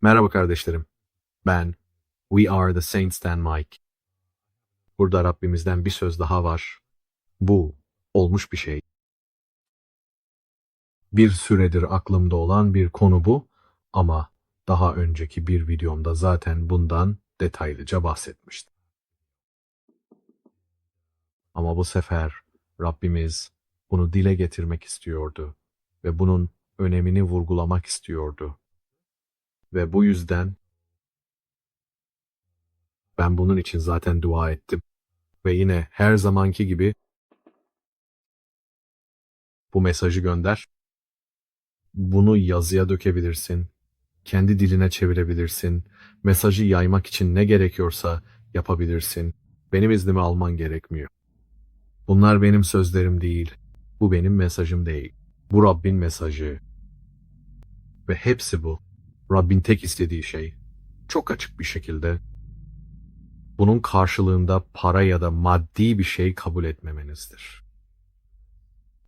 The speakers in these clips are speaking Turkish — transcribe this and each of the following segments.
Merhaba kardeşlerim. Ben We Are the Saints'ten Mike. Burada Rabbimizden bir söz daha var. Bu olmuş bir şey. Bir süredir aklımda olan bir konu bu ama daha önceki bir videomda zaten bundan detaylıca bahsetmiştim. Ama bu sefer Rabbimiz bunu dile getirmek istiyordu ve bunun önemini vurgulamak istiyordu. Ve bu yüzden ben bunun için zaten dua ettim. Ve yine her zamanki gibi bu mesajı gönder. Bunu yazıya dökebilirsin. Kendi diline çevirebilirsin. Mesajı yaymak için ne gerekiyorsa yapabilirsin. Benim iznimi alman gerekmiyor. Bunlar benim sözlerim değil. Bu benim mesajım değil. Bu Rabbin mesajı. Ve hepsi bu. Rabbin tek istediği şey. Çok açık bir şekilde. Bunun karşılığında para ya da maddi bir şey kabul etmemenizdir.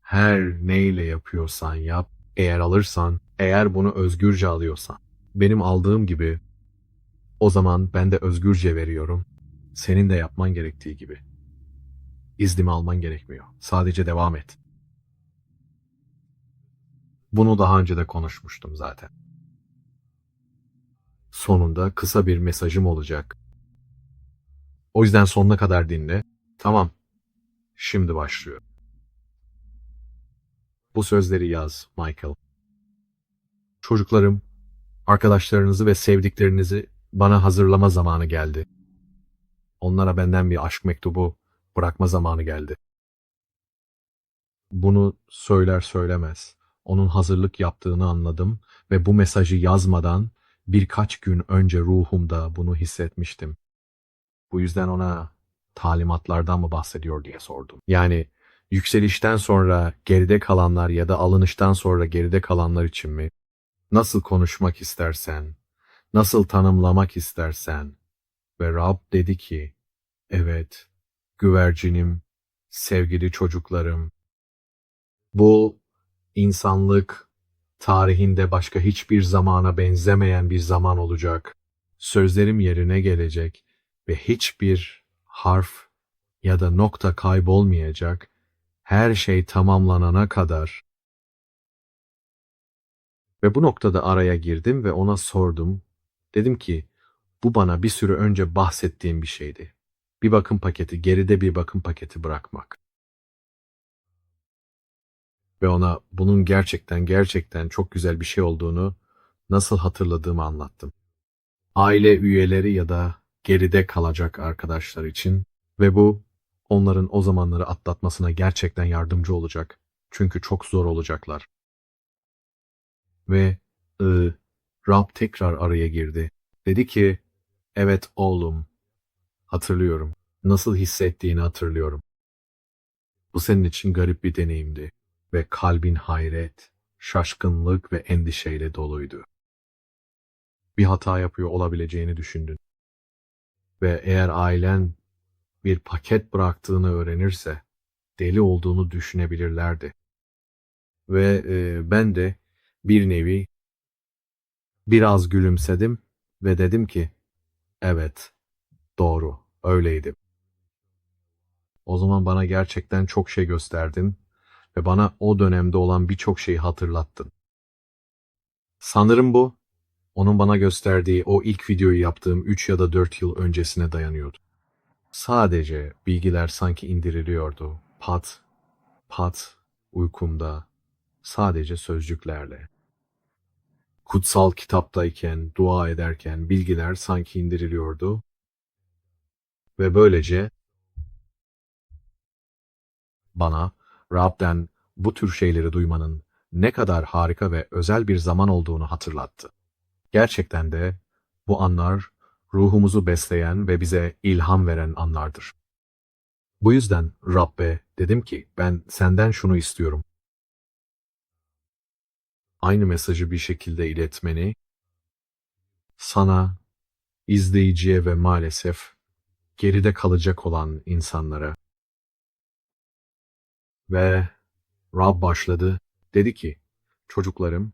Her neyle yapıyorsan yap, eğer alırsan, eğer bunu özgürce alıyorsan, benim aldığım gibi, o zaman ben de özgürce veriyorum. Senin de yapman gerektiği gibi. İznimi alman gerekmiyor. Sadece devam et. Bunu daha önce de konuşmuştum zaten. Sonunda kısa bir mesajım olacak. O yüzden sonuna kadar dinle. Tamam. Şimdi başlıyor. Bu sözleri yaz Michael. Çocuklarım, arkadaşlarınızı ve sevdiklerinizi bana hazırlama zamanı geldi. Onlara benden bir aşk mektubu bırakma zamanı geldi. Bunu söyler söylemez onun hazırlık yaptığını anladım ve bu mesajı yazmadan birkaç gün önce ruhumda bunu hissetmiştim. Bu yüzden ona talimatlardan mı bahsediyor diye sordum. Yani yükselişten sonra geride kalanlar ya da alınıştan sonra geride kalanlar için mi? Nasıl konuşmak istersen, nasıl tanımlamak istersen. Ve Rab dedi ki, evet, güvercinim, sevgili çocuklarım. Bu insanlık tarihinde başka hiçbir zamana benzemeyen bir zaman olacak. Sözlerim yerine gelecek ve hiçbir harf ya da nokta kaybolmayacak. Her şey tamamlanana kadar. Ve bu noktada araya girdim ve ona sordum. Dedim ki, bu bana bir süre önce bahsettiğim bir şeydi. Bir bakım paketi, geride bir bakım paketi bırakmak ve ona bunun gerçekten gerçekten çok güzel bir şey olduğunu nasıl hatırladığımı anlattım. Aile üyeleri ya da geride kalacak arkadaşlar için ve bu onların o zamanları atlatmasına gerçekten yardımcı olacak. Çünkü çok zor olacaklar. Ve ı, Rab tekrar araya girdi. Dedi ki, evet oğlum, hatırlıyorum. Nasıl hissettiğini hatırlıyorum. Bu senin için garip bir deneyimdi ve kalbin hayret, şaşkınlık ve endişeyle doluydu. Bir hata yapıyor olabileceğini düşündün. Ve eğer ailen bir paket bıraktığını öğrenirse deli olduğunu düşünebilirlerdi. Ve e, ben de bir nevi biraz gülümsedim ve dedim ki evet doğru öyleydim. O zaman bana gerçekten çok şey gösterdin ve bana o dönemde olan birçok şeyi hatırlattın. Sanırım bu, onun bana gösterdiği o ilk videoyu yaptığım 3 ya da 4 yıl öncesine dayanıyordu. Sadece bilgiler sanki indiriliyordu. Pat, pat, uykumda, sadece sözcüklerle. Kutsal kitaptayken, dua ederken bilgiler sanki indiriliyordu ve böylece bana Rab'den bu tür şeyleri duymanın ne kadar harika ve özel bir zaman olduğunu hatırlattı. Gerçekten de bu anlar ruhumuzu besleyen ve bize ilham veren anlardır. Bu yüzden Rabbe dedim ki ben senden şunu istiyorum. Aynı mesajı bir şekilde iletmeni, sana, izleyiciye ve maalesef geride kalacak olan insanlara ve Rab başladı. Dedi ki, çocuklarım,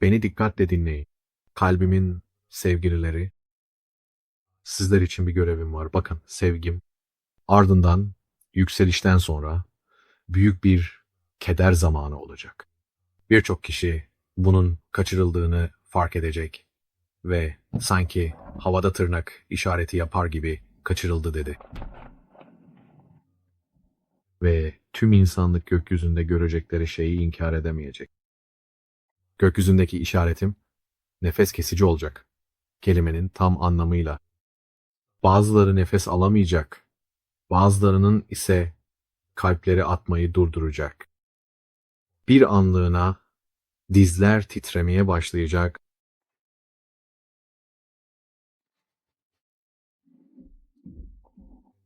beni dikkatle dinleyin. Kalbimin sevgilileri, sizler için bir görevim var. Bakın sevgim. Ardından yükselişten sonra büyük bir keder zamanı olacak. Birçok kişi bunun kaçırıldığını fark edecek ve sanki havada tırnak işareti yapar gibi kaçırıldı dedi. Ve tüm insanlık gökyüzünde görecekleri şeyi inkar edemeyecek. Gökyüzündeki işaretim nefes kesici olacak. Kelimenin tam anlamıyla. Bazıları nefes alamayacak. Bazılarının ise kalpleri atmayı durduracak. Bir anlığına dizler titremeye başlayacak.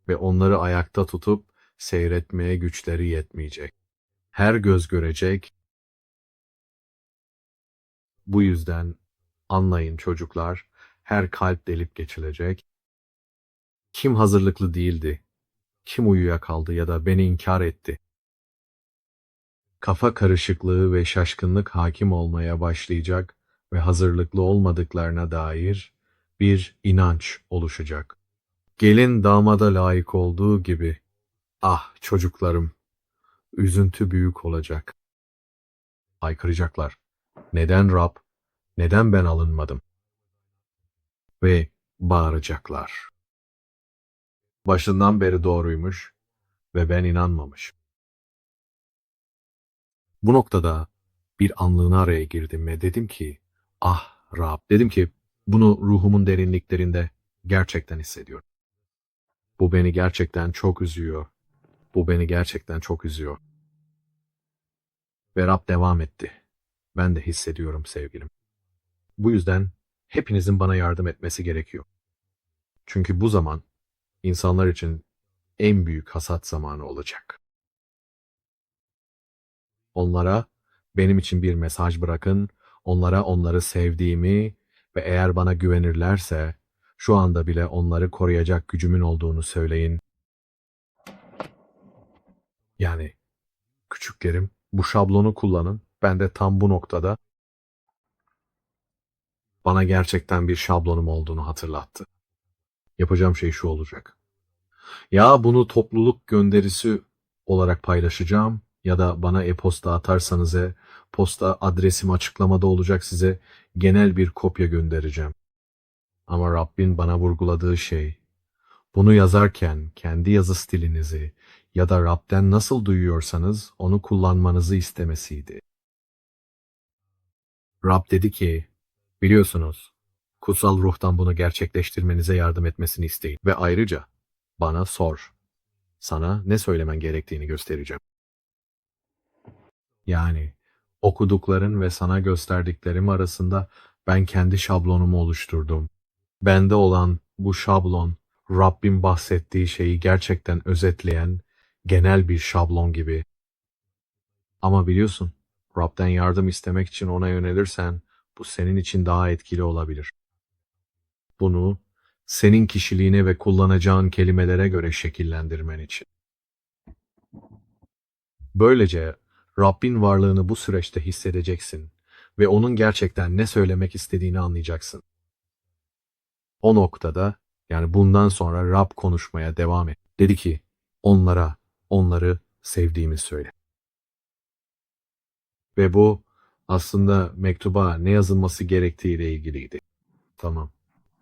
Ve onları ayakta tutup seyretmeye güçleri yetmeyecek. Her göz görecek. Bu yüzden anlayın çocuklar, her kalp delip geçilecek. Kim hazırlıklı değildi? Kim uyuyakaldı ya da beni inkar etti? Kafa karışıklığı ve şaşkınlık hakim olmaya başlayacak ve hazırlıklı olmadıklarına dair bir inanç oluşacak. Gelin damada layık olduğu gibi, ah çocuklarım, üzüntü büyük olacak. Haykıracaklar. Neden Rab, neden ben alınmadım? Ve bağıracaklar. Başından beri doğruymuş ve ben inanmamış. Bu noktada bir anlığına araya girdim ve dedim ki, ah Rab, dedim ki bunu ruhumun derinliklerinde gerçekten hissediyorum. Bu beni gerçekten çok üzüyor. Bu beni gerçekten çok üzüyor. Ve Rab devam etti. Ben de hissediyorum sevgilim. Bu yüzden hepinizin bana yardım etmesi gerekiyor. Çünkü bu zaman insanlar için en büyük hasat zamanı olacak. Onlara benim için bir mesaj bırakın, onlara onları sevdiğimi ve eğer bana güvenirlerse şu anda bile onları koruyacak gücümün olduğunu söyleyin. Yani küçüklerim bu şablonu kullanın. Ben de tam bu noktada bana gerçekten bir şablonum olduğunu hatırlattı. Yapacağım şey şu olacak. Ya bunu topluluk gönderisi olarak paylaşacağım ya da bana e-posta atarsanız e, posta adresim açıklamada olacak size genel bir kopya göndereceğim. Ama Rabbin bana vurguladığı şey, bunu yazarken kendi yazı stilinizi ya da Rab'den nasıl duyuyorsanız onu kullanmanızı istemesiydi. Rab dedi ki, biliyorsunuz, kutsal ruhtan bunu gerçekleştirmenize yardım etmesini isteyin ve ayrıca bana sor. Sana ne söylemen gerektiğini göstereceğim. Yani okudukların ve sana gösterdiklerim arasında ben kendi şablonumu oluşturdum. Bende olan bu şablon Rabbim bahsettiği şeyi gerçekten özetleyen genel bir şablon gibi. Ama biliyorsun, Rab'den yardım istemek için ona yönelirsen bu senin için daha etkili olabilir. Bunu senin kişiliğine ve kullanacağın kelimelere göre şekillendirmen için. Böylece Rabbin varlığını bu süreçte hissedeceksin ve onun gerçekten ne söylemek istediğini anlayacaksın. O noktada yani bundan sonra Rab konuşmaya devam et. Dedi ki onlara onları sevdiğimi söyle. Ve bu aslında mektuba ne yazılması gerektiğiyle ilgiliydi. Tamam.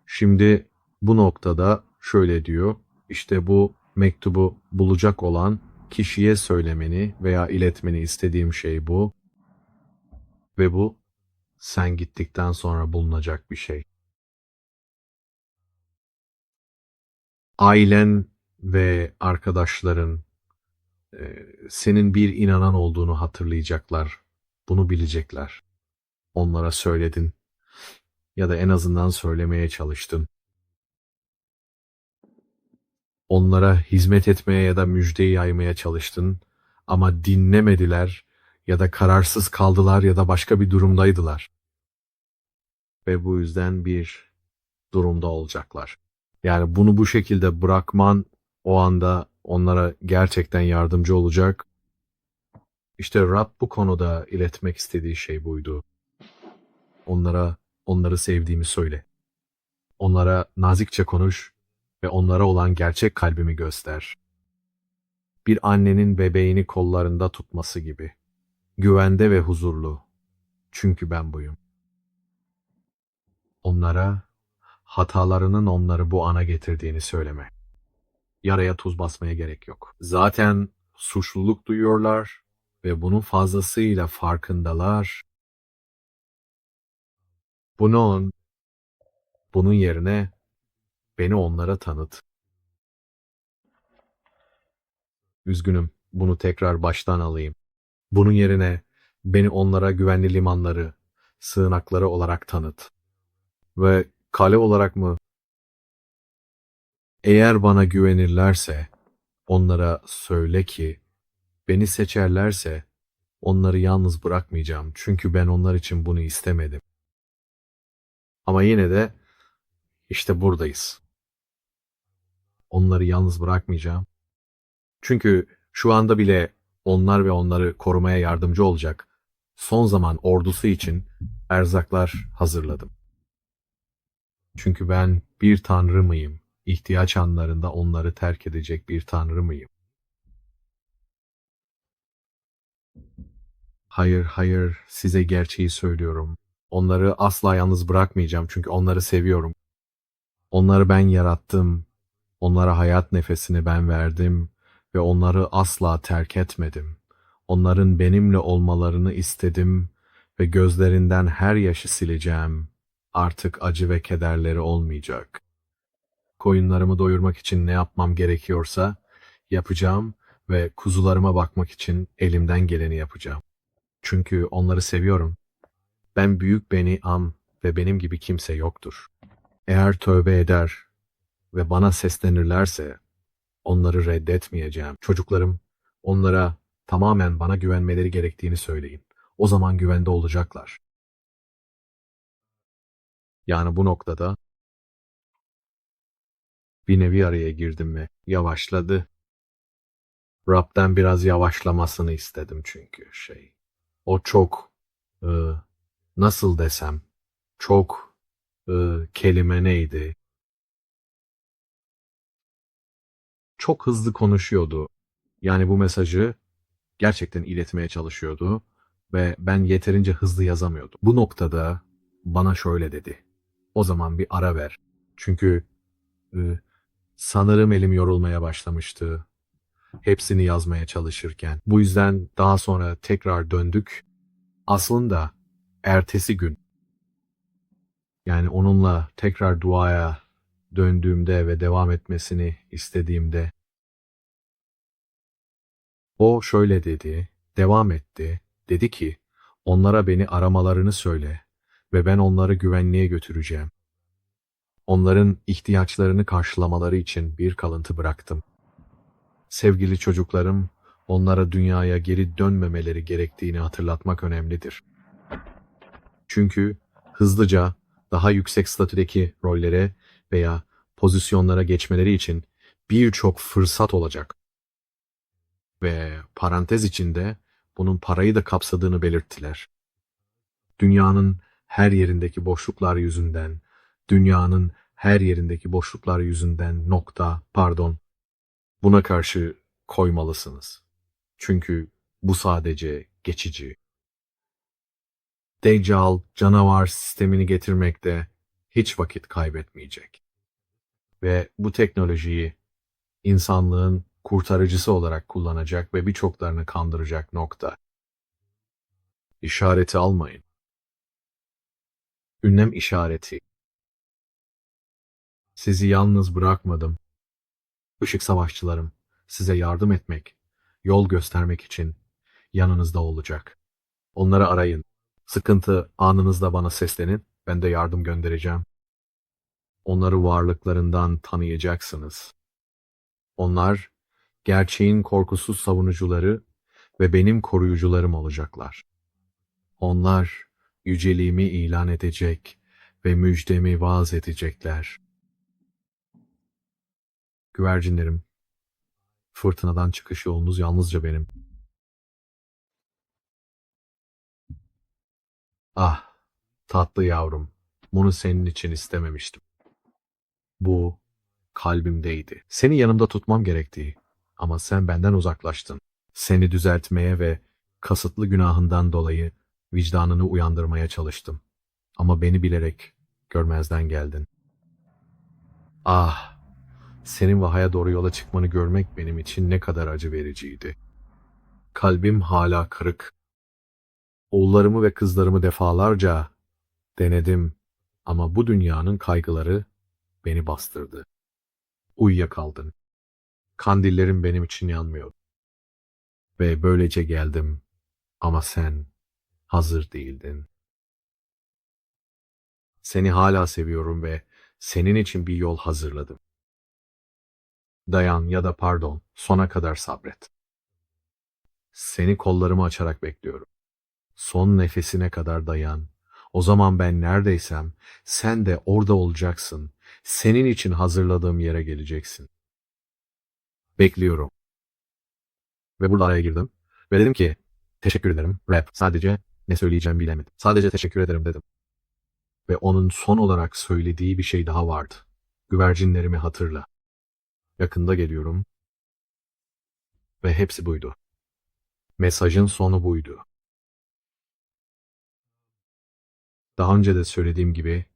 Şimdi bu noktada şöyle diyor. İşte bu mektubu bulacak olan kişiye söylemeni veya iletmeni istediğim şey bu. Ve bu sen gittikten sonra bulunacak bir şey. Ailen ve arkadaşların senin bir inanan olduğunu hatırlayacaklar. Bunu bilecekler. Onlara söyledin ya da en azından söylemeye çalıştın. Onlara hizmet etmeye ya da müjdeyi yaymaya çalıştın ama dinlemediler ya da kararsız kaldılar ya da başka bir durumdaydılar. Ve bu yüzden bir durumda olacaklar. Yani bunu bu şekilde bırakman o anda onlara gerçekten yardımcı olacak. İşte Rab bu konuda iletmek istediği şey buydu. Onlara onları sevdiğimi söyle. Onlara nazikçe konuş ve onlara olan gerçek kalbimi göster. Bir annenin bebeğini kollarında tutması gibi. Güvende ve huzurlu. Çünkü ben buyum. Onlara hatalarının onları bu ana getirdiğini söyleme. Yaraya tuz basmaya gerek yok. Zaten suçluluk duyuyorlar ve bunun fazlasıyla farkındalar. Bunun bunun yerine beni onlara tanıt. Üzgünüm, bunu tekrar baştan alayım. Bunun yerine beni onlara güvenli limanları, sığınakları olarak tanıt. Ve kale olarak mı? Eğer bana güvenirlerse, onlara söyle ki, beni seçerlerse, onları yalnız bırakmayacağım. Çünkü ben onlar için bunu istemedim. Ama yine de işte buradayız. Onları yalnız bırakmayacağım. Çünkü şu anda bile onlar ve onları korumaya yardımcı olacak son zaman ordusu için erzaklar hazırladım. Çünkü ben bir tanrı mıyım? İhtiyaç anlarında onları terk edecek bir tanrı mıyım? Hayır, hayır, size gerçeği söylüyorum. Onları asla yalnız bırakmayacağım çünkü onları seviyorum. Onları ben yarattım. Onlara hayat nefesini ben verdim ve onları asla terk etmedim. Onların benimle olmalarını istedim ve gözlerinden her yaşı sileceğim. Artık acı ve kederleri olmayacak. Koyunlarımı doyurmak için ne yapmam gerekiyorsa yapacağım ve kuzularıma bakmak için elimden geleni yapacağım. Çünkü onları seviyorum. Ben büyük beni am ve benim gibi kimse yoktur. Eğer tövbe eder ve bana seslenirlerse onları reddetmeyeceğim. Çocuklarım onlara tamamen bana güvenmeleri gerektiğini söyleyin. O zaman güvende olacaklar. Yani bu noktada bir nevi araya girdim ve yavaşladı. Rab'den biraz yavaşlamasını istedim çünkü şey. O çok e, nasıl desem çok e, kelime neydi? Çok hızlı konuşuyordu. Yani bu mesajı gerçekten iletmeye çalışıyordu ve ben yeterince hızlı yazamıyordum. Bu noktada bana şöyle dedi. O zaman bir ara ver. Çünkü e, sanırım elim yorulmaya başlamıştı. Hepsini yazmaya çalışırken. Bu yüzden daha sonra tekrar döndük. Aslında ertesi gün yani onunla tekrar duaya döndüğümde ve devam etmesini istediğimde o şöyle dedi, devam etti. Dedi ki, onlara beni aramalarını söyle ve ben onları güvenliğe götüreceğim. Onların ihtiyaçlarını karşılamaları için bir kalıntı bıraktım. Sevgili çocuklarım, onlara dünyaya geri dönmemeleri gerektiğini hatırlatmak önemlidir. Çünkü hızlıca daha yüksek statüdeki rollere veya pozisyonlara geçmeleri için birçok fırsat olacak. Ve parantez içinde bunun parayı da kapsadığını belirttiler. Dünyanın her yerindeki boşluklar yüzünden, dünyanın her yerindeki boşluklar yüzünden nokta, pardon, buna karşı koymalısınız. Çünkü bu sadece geçici. Deccal canavar sistemini getirmekte hiç vakit kaybetmeyecek. Ve bu teknolojiyi insanlığın kurtarıcısı olarak kullanacak ve birçoklarını kandıracak nokta. İşareti almayın. Ünlem işareti. Sizi yalnız bırakmadım. Işık savaşçılarım, size yardım etmek, yol göstermek için yanınızda olacak. Onları arayın. Sıkıntı anınızda bana seslenin, ben de yardım göndereceğim. Onları varlıklarından tanıyacaksınız. Onlar, gerçeğin korkusuz savunucuları ve benim koruyucularım olacaklar. Onlar, yüceliğimi ilan edecek ve müjdemi vaaz edecekler. Güvercinlerim, fırtınadan çıkış yolunuz yalnızca benim. Ah, tatlı yavrum, bunu senin için istememiştim. Bu kalbimdeydi. Seni yanımda tutmam gerektiği ama sen benden uzaklaştın. Seni düzeltmeye ve kasıtlı günahından dolayı vicdanını uyandırmaya çalıştım. Ama beni bilerek görmezden geldin. Ah, senin vahaya doğru yola çıkmanı görmek benim için ne kadar acı vericiydi. Kalbim hala kırık. Oğullarımı ve kızlarımı defalarca denedim ama bu dünyanın kaygıları beni bastırdı. Uyuyakaldın. Kandillerim benim için yanmıyor. Ve böylece geldim ama sen hazır değildin. Seni hala seviyorum ve senin için bir yol hazırladım. Dayan ya da pardon, sona kadar sabret. Seni kollarımı açarak bekliyorum. Son nefesine kadar dayan. O zaman ben neredeysem sen de orada olacaksın. Senin için hazırladığım yere geleceksin. Bekliyorum. Ve burada araya girdim. Ve dedim ki teşekkür ederim rap. Sadece ne söyleyeceğimi bilemedim. Sadece teşekkür ederim dedim. Ve onun son olarak söylediği bir şey daha vardı. Güvercinlerimi hatırla. Yakında geliyorum. Ve hepsi buydu. Mesajın sonu buydu. Daha önce de söylediğim gibi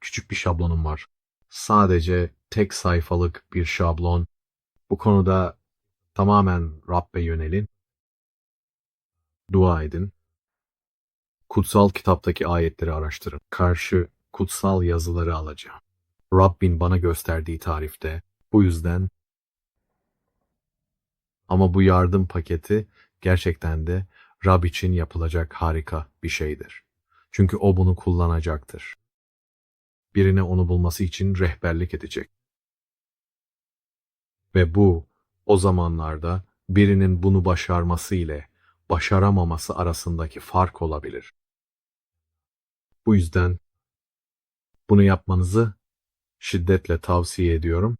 küçük bir şablonum var. Sadece tek sayfalık bir şablon. Bu konuda tamamen Rabbe yönelin. Dua edin. Kutsal kitaptaki ayetleri araştırın. Karşı kutsal yazıları alacağım. Rabbin bana gösterdiği tarifte. Bu yüzden ama bu yardım paketi gerçekten de Rab için yapılacak harika bir şeydir. Çünkü o bunu kullanacaktır. Birine onu bulması için rehberlik edecek. Ve bu o zamanlarda birinin bunu başarması ile başaramaması arasındaki fark olabilir. Bu yüzden bunu yapmanızı şiddetle tavsiye ediyorum.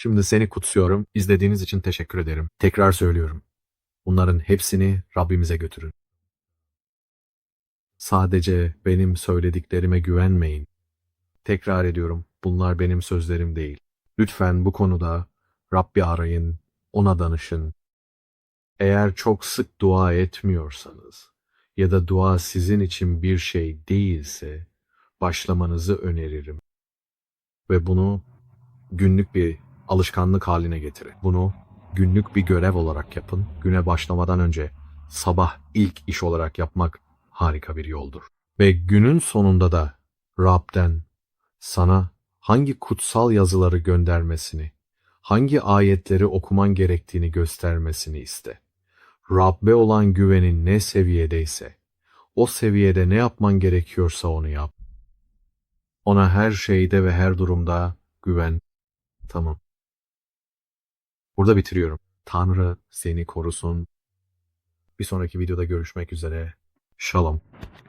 Şimdi seni kutsuyorum. İzlediğiniz için teşekkür ederim. Tekrar söylüyorum. Bunların hepsini Rabbimize götürün. Sadece benim söylediklerime güvenmeyin. Tekrar ediyorum, bunlar benim sözlerim değil. Lütfen bu konuda Rabbi arayın, ona danışın. Eğer çok sık dua etmiyorsanız ya da dua sizin için bir şey değilse başlamanızı öneririm. Ve bunu günlük bir alışkanlık haline getirin. Bunu günlük bir görev olarak yapın. Güne başlamadan önce sabah ilk iş olarak yapmak harika bir yoldur. Ve günün sonunda da Rab'den sana hangi kutsal yazıları göndermesini, hangi ayetleri okuman gerektiğini göstermesini iste. Rabbe olan güvenin ne seviyedeyse, o seviyede ne yapman gerekiyorsa onu yap. Ona her şeyde ve her durumda güven. Tamam. Burada bitiriyorum. Tanrı seni korusun. Bir sonraki videoda görüşmek üzere. Shalom.